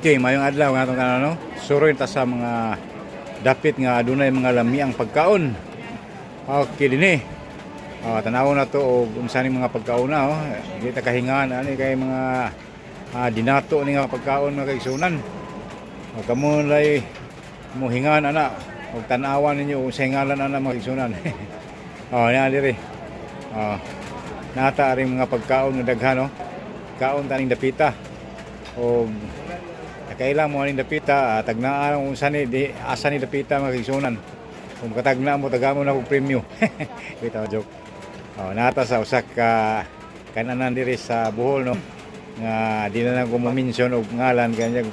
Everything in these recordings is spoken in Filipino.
Okay, mayong adlaw nga itong ano, suroy ta sa mga dapit nga adunay mga lami ang pagkaon. Okay din eh. Oh, tanaw na to og unsa ni mga pagkaon na oh. Di ta kahingan ani kay mga ah, dinato ni nga pagkaon mga kaigsunan. O kamo lay mo hingan ana og tan-awan ninyo hingalan ana mga kaigsunan. oh, na diri. Oh. Nata ring mga pagkaon nga daghan oh. Kaon taning dapita. O Nakailang mo aning dapita, uh, tagnaan kung saan ni, di, asa ni dapita mga kaigsunan. Kung katagna mo, tagamo na kong premyo. Kita joke. Oh, nata sa usak ka kananan diri sa Bohol no nga di na lang ko ma-mention og ngalan kanya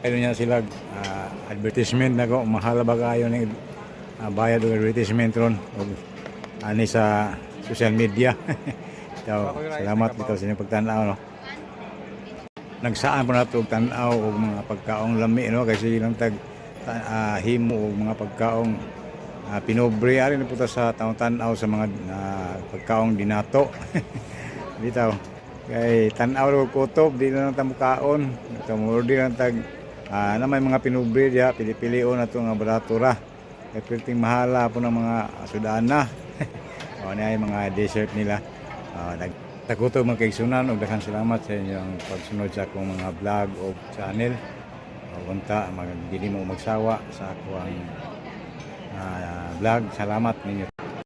ano niya sila ah, advertisement na mahal ba kayo ni ah, bayad og advertisement ron og ani sa social media. so, salamat dito sa inyong pagtanaw no nagsaan po na ito tanaw o mga pagkaong lami no? Kasi ilang tag ta, ah, himo o mga pagkaong uh, pinobre. Ari na po ta sa taong tanaw sa mga ah, pagkaong dinato. Bitaw. Kay tanaw ro kutob di na lang ta mukaon kamurdi lang tag ah, na may mga pinobre diha pili-pilion na to nga baratura kay perting mahala po ng mga sudana. O na mga dessert nila. Ah, nag Taguto mga kaigsunan ug daghang salamat sa inyong pagsunod sa akong mga vlog o channel. O unta mag dili mo magsawa sa akong ah, vlog. Salamat ninyo.